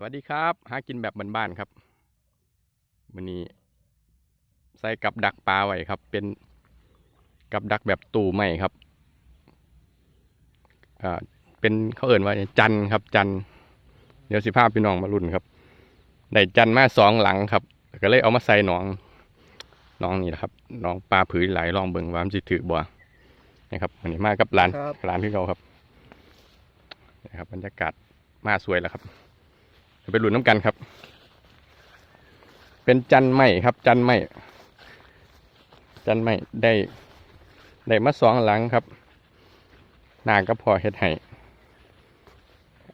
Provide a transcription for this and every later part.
สวัสดีครับ หากินแบบบ้านๆครับวันนี้ ใส่กับดักปลาไว้ครับ เป็นกับดักแบบตู่ใหม่ครับอ่าเป็นเขาเอ่นว่าจันทร์ครับ จันทร์เดี๋ยวสิภาพพี่น้องมารุ่นครับได้จันทร์มาสองหลังครับ ก็เลยเอามาใส่หนองหน้องนี่แหละครับหน้องปลาผือไหลายลองเบิ่งว่ามันสิถือบ่นะครับวันนี้มากับร้านครับร้านที่เขาครับนะครับบรรยากาศมาสวยแล้วครับเดี๋ยว ไปหลุ้นน้ำกันครับ เป็นจันไม้ครับ จันไม้จันไม้ได้ได้มาสองหลังครับนางก็พอเฮ็ดให้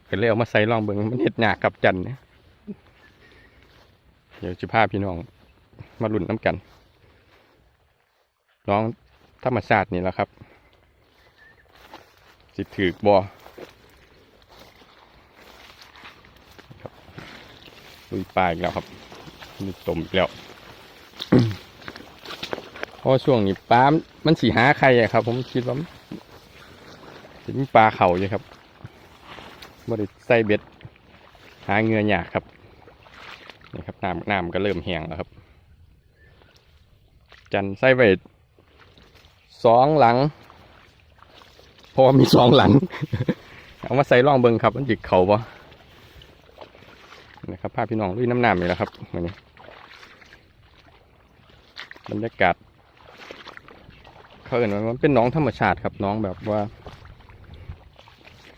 ก็เลยเอามาใส่ลองเบิงมันเฮ็ดหยากกับจันเนี่ยเดี๋ยวจะพาพี่น้องมาหลุ้นน้ำกันน้องธรรมชาตินี่แหละครับ สิถือกบอ ลุยปลาอีกแล้วครับนี่ตมอีกแล้วเพราะช่วงนี้ปลามันสีหาใครอะครับ ผมคิดว่าจะมีปลาเข่าอยู่ครับบริใส่เบ็ด หาเงือหยากครับนี่ครับน้ำน้ำก็เริ่มแห้งแล้วครับ จันใส่ไว้สองหลังเพราะว่ามีสองหลัง เอามาใส่ร่องเบิงครับ มันจิกเขาปะ นะครับพาพี่น้องลุยน้ำหน้ำนี่แหละครับวันนี้บรรยากาศเขาเห็นว่ามันเป็นน้องธรรมชาติครับน้องแบบว่า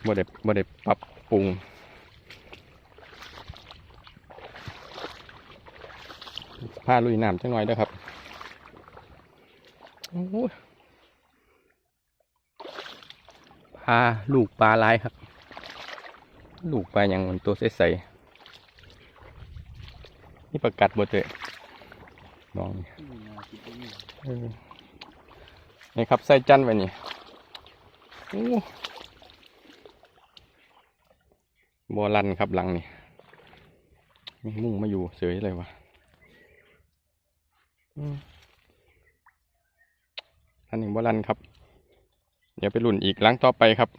บ่ได้บ่ได้ปรับปรุงพาลุยน้ำจังหน่อยด้อครับโอ้ยพาลูกปลาลายครับ ลูกปลาอย่างมันตัวใสๆ นี่ประกัดบดเลยน้องนี่เออนี่ครับใส่จันไว้นี่โอ้บอลันครับหลังนี่มีมุ่งมาอยู่เฉยเลยวะอืมอันหนึ่งบอลันครับ เดี๋ยวไปลุ่นอีกหลังต่อไปครับ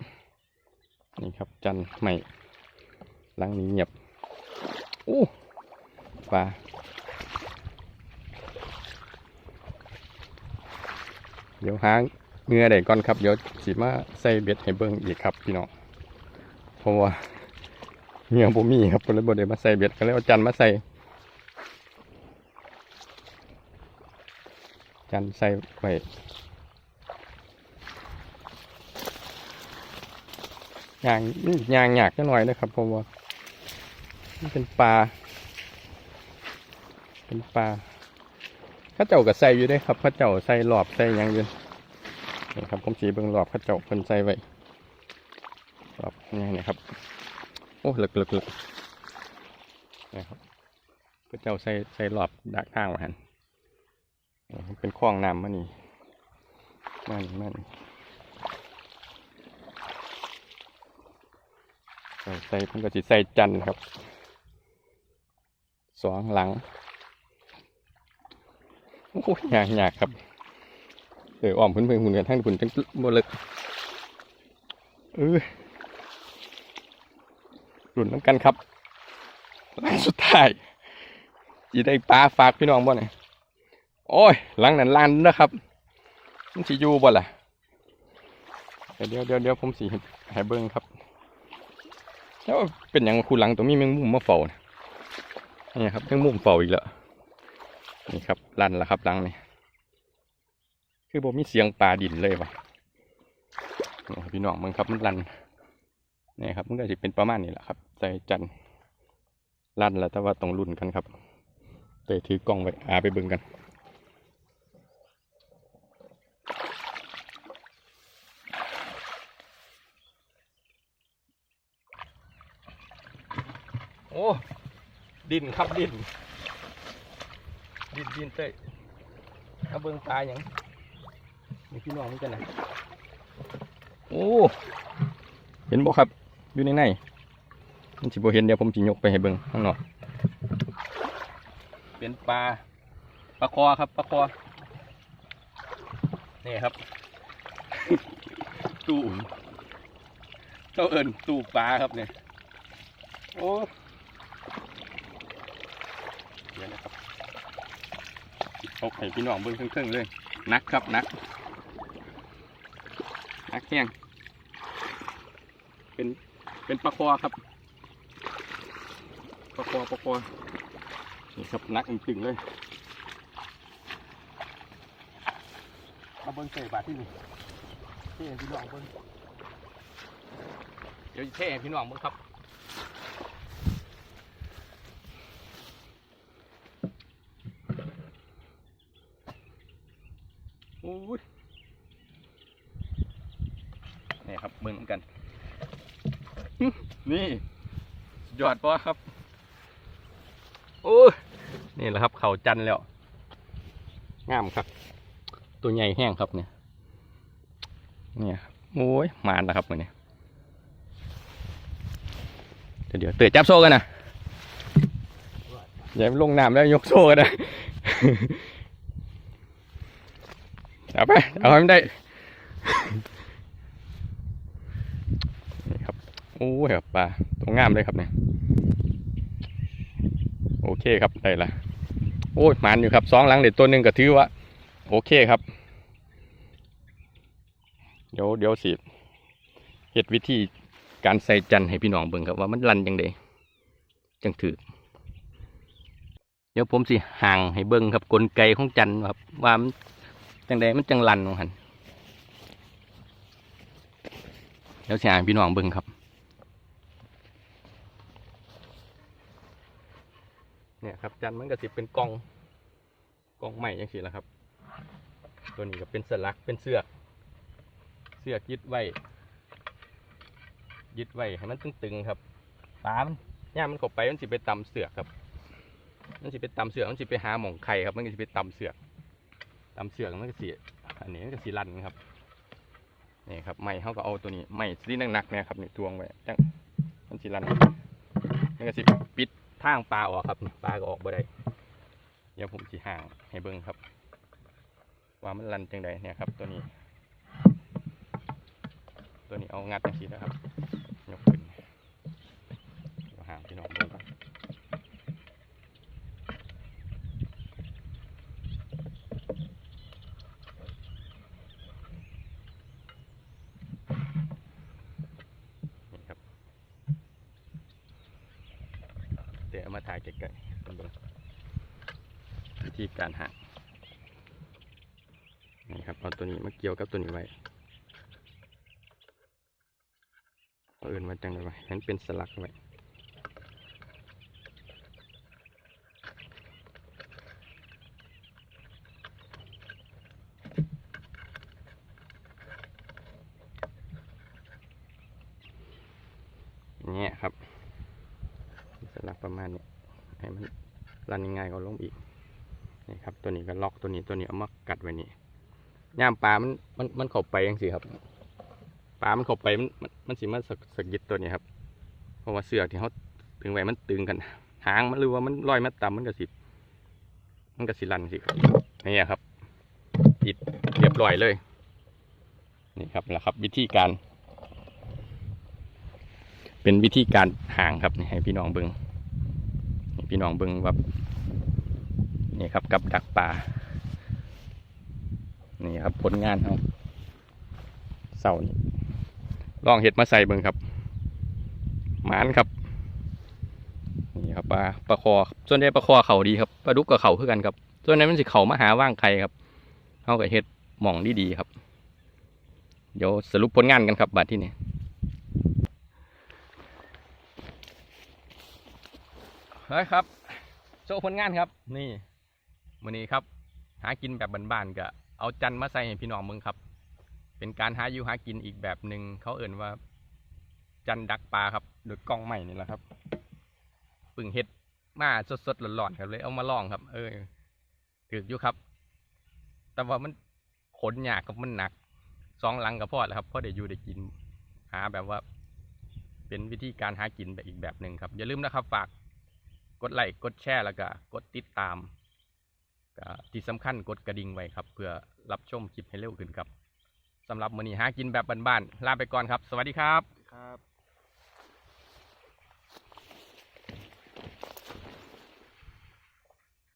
นี่ครับจันใหม่หลังนี้เงียบโอ้ ปลาเดี๋ยวหางเงือได้ก่อนครับ เดี๋ยวสิมาใส่เบ็ดให้เบิ่งอีกครับพี่น้องเพราะว่าเงือบ่มีครับก็เลยบ่ได้มาใส่เบ็ดก็เลยเอาจันมาใส่ จันใส่ไว้ยางยางยากจังหน่อยนะครับเพราะว่ามันเป็นปลา เป็นปลาข้าเจ้าก็ใส่อยู่เด้ครับข้าเจ้าใส่หลอบใส่ยังอยู่นี่ครับผมสีเบิ่งหลอบข้าเจ้าเพิ่นใส่ไว้หลอบนี่นะครับ โอ้เลึกลึกลึกนะครับข้าเจ้าใส่ใส่หลอบดักทางมาหันนี่เป็นคลองน้ำมานี่มานี่มานี่ใส่เพิ่นก็สิใส่จันครับสองหลัง โอ้ยยากยากครับเอออ้อมเพิ่นเพิ่นหุ่นกันทั้งหุ่นจังบ่เลิกเออรุ่นน้ำกันครับหลังสุดท้ายจีได้ปลาฝากพี่น้องบ่เนี่ยโอ้ยหลังนั้นลานนะครับมันสิอยู่บ่ล่ะเดี๋ยวเดี๋ยวเดี๋ยวผมสิให้เบิ่งครับแล้วเป็นอย่างคูหลังตัวมีแมงมุมมาเฝ้านะนี่ครับแมงมุมเฝ้าอีกแล้ว นี่ครับลั่นแล้วครับลังนี่คือผมมีเสียงปลาดินเลยวะนี่ครับพี่น้องมึงครับมันลั่นนี่ครับมันก็จะเป็นประมาณนี้แหละครับใจจันทร์ลั่นแล้วแต่ว่าต้องรุ่นกันครับเตยถือกล้องไว้อาไปเบิ่งกันโอ้ดินครับดิน ดินดินเต้ยเอาเบิ่งปลาอย่างนี่พี่น้องนี่กันนะโอ้เห็นบ่ครับ อยู่ในในมันสิบ่เห็นเดี๋ยวผมสิยกไปให้เบิ่งข้างนอกเป็นปลาปลาคอครับปลาคอนี่ครับ ตู้เจ้าเอิญตู้ปลาครับเนี่ยโอ้เดี๋ยวนะครับ ตกให้พี่น้องเบิ่งเครื่องๆเลยหนักครับหนักหนักแห้งเป็นเป็นปลาคอครับปลาคอปลาคอนี่ครับหนักตึงๆเลยมาเบิ่งเศษบาทที่นี่เท่พี่น้องเบิ่งเดี๋ยวเท่พี่น้องเบิ่งครับ โอ้ย นี่ครับเบิ่งนกัน นี่ยอดปะครับ โอ้ยนี่แหละครับ เขาจันแล้วงามครับ ตัวใหญ่แห้งครับเนี่ยเนี่ยครับโอ้ยมานนะครับมันเนี่ยเดี๋ยวเดี๋ยวเตะจับโซ่กันนะอย่าลงน้ำแล้วยกโซ่กันนะเอาไปเอาให้มันได้ นี่ครับ โอ้ยครับปลาตัวงามเลยครับเนี่ยโอเคครับได้ละโอ้ยหมันอยู่ครับสองหลังเด็ดตัวหนึ่งก็ถือว่า โอเคครับ เดี๋ยวเดี๋ยวสิเฮ็ดวิธีการใส่จันให้พี่น้องเบิ่งครับว่ามันรันจังไดจังถือเดี๋ยวผมสิห่างให้เบิ่งครับกลไกของจันครับว่ามันจังใดมันจังลันของหันเดี๋ยวสิอ่านพี่น้องเบิ่งครับ เนี่ยครับจันมันก็สิเป็นกองกองใหม่ยังสิละครับ ตัวนี้ก็เป็นสลักเป็นเสือก เสือกยึดไว้ยึดไว้ให้มันตึงๆครับปลามันย่ามันเข้าไปมันสิไปตำเสือกครับ มันสิไปตำเสือกมันสิไปหาหม่องไข่ครับ มันก็สิไปตำเสือกตำเสือกมันก็สีอันนี้มันก็สีรันครับนี่ครับไม้เขาก็เอาตัวนี้ไม้สีหนักๆเนี่ยครับนี่ตวงไว้จังมันสีรันมันก็สิปิด ทางปลาออกครับปลาก็ออกบ่ได้เดี๋ยวผมสีห่างให้เบิ้งครับ ว่ามันรันจังใดเนี่ยครับ ตัวนี้ ตัวนี้เอางัดจังสีนะครับ ยกขึ้นเดี๋ยวห่างพี่น้องเบิ้งก่อน นี่ครับ เอามาถ่ายเกลๆคุณเบิ่งวิธีการหักนี่ครับเอาตัวนี้มาเกี่ยวกับตัวนี้ไว้เอาอื่นมาจังเลยไว้ให้นเป็นสลักไว้อย่างเงี้ยครับ สลักประ มาณนี้ให้มันรันง่ายก็ลงอีกนี่ครับ ตัวนี้ก็ล็อกตัวนี้ตัวนี้เอามากัดไว้นี่ย่ามปลามันมันมันเข้าไปยังสิครับปลามันเข้าไปมันมันสิมาสะสะกิดตัวนี้ครับ เพราะว่าเสือที่เขาถึงไว้มันตึงกัน หางมันหรือว่ามันลอยมาต่ำมันก็สิมันก็สิรันสิครับนี่ครับติดเรียบร้อยเลยนี่ครับแหละครับ วิธีการ เป็นวิธีการห่างครับนี่ให้พี่น้องเบิงให้ พี่น้องเบิงว่านี่ครับกับดักป่า นี่ครับผลงานเขาเสานี่ลองเห็ดมาใส่เบิงครับหมานครับนี่ครับปลาปลาคอส่วนใหญ่ปลาคอเขาดีครับปลาดุกกับเขาเพื่อกันครับส่วนนั้นมันสิเขามาหาว่างใครครับเขากับเห็ดหม่องดีๆครับ เดี๋ยวสรุปผลงานกันครับบัดที่นี่ เฮ้ยครับ โชว์ผลงานครับ นี่มื้อนี้ครับ หากินแบบบ้านๆก็เอาจันมาใส่ให้พี่น้องมึงครับ เป็นการหาอยู่หากินอีกแบบหนึ่งเขาเอ่นว่า จันดักปลาครับโดยกล้องใหม่นี่แหละครับปึ่งเห็ดมาสดๆร้อนๆครับเลยเอามาลองครับ เออถืออยู่ครับ แต่ว่ามันขนยากกับมันหนักสองหลังกับพ่อแล้วครับพ่อได้อยู่ได้กินหาแบบว่า เป็นวิธีการหากินแบบอีกแบบหนึ่งครับ อย่าลืมนะครับ ฝาก กดไลค์กดแชร์แล้วก็กดติดตามก็ที่สำคัญกดกระดิ่งไว้ครับ เพื่อรับชมคลิปให้เร็วขึ้นครับสำหรับมื้อนี้หากินแบบบ้านๆลาไปก่อนครับ สวัสดีครับครับ